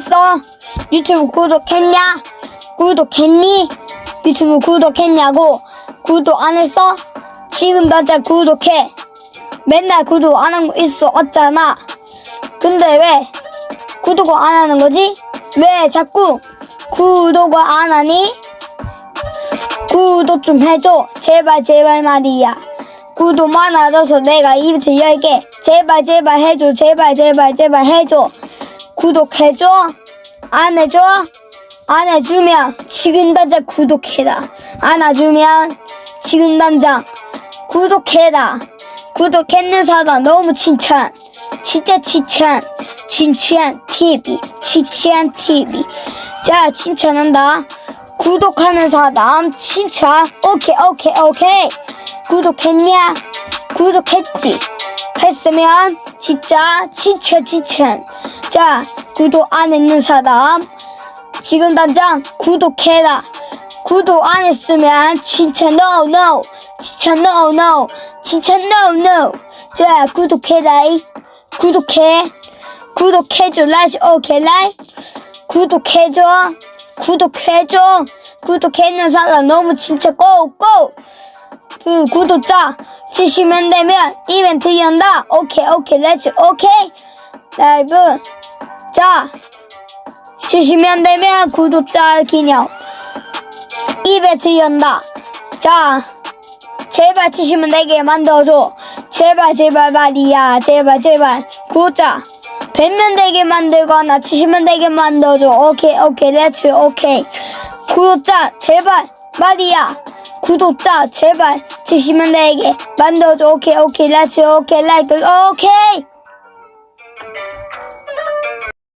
했어? 유튜브 구독했냐? 구독했니? 유튜브 구독했냐고? 구독 안 했어? 지금 당장 구독해. 맨날 구독 안 하고 있어 없잖아. 근데 왜 구독을 안 하는 거지? 왜 자꾸 구독을 안 하니? 구독 좀 해줘. 제발 제발 말이야. 구독 많아져서 내가 이벤트 10개. 제발 제발 해줘. 제발 제발 제발 해줘. 구독해줘. 안 해줘. 안 해주면 지금 당장 구독해라. 안 해주면 지금 당장 구독해라. 구독했는 사람 너무 칭찬. 진짜 칭찬. 칭찬 TV. 칭찬 TV. 자, 칭찬한다. 구독하는 사람 칭찬. 오케이, 오케이, 오케이. 구독했냐? 구독했지. 했으면 진짜 칭찬, 칭찬. 자, 구독 안 했는 사람 지금 당장 구독해라. 구독 안 했으면 진짜 no no 진짜 no no 진짜 no no 자 구독해라 구독해 구독해줘 라이스 오케이 라이 구독해줘 구독해줘 구독했는 사람 너무 진짜 고고 그 구독자 70만 되면 이벤트 연다 오케이 오케이 렛츠 오케이 라이브 자 70만 되면 구독자 기념 이벤트 연다. 자, 제발 70만 되게 만들어줘. 제발, 제발 말이야. 제발, 제발. 구독자. 100만 되게 만들거나 70만 되게 만들어줘. 오케이, 오케이, 렛츠, 오케이. 구독자, 제발, 말이야. 구독자, 제발, 70만 되게 만들어줘. 오케이, 오케이, 렛츠, 오케이, 라이크, 오케이.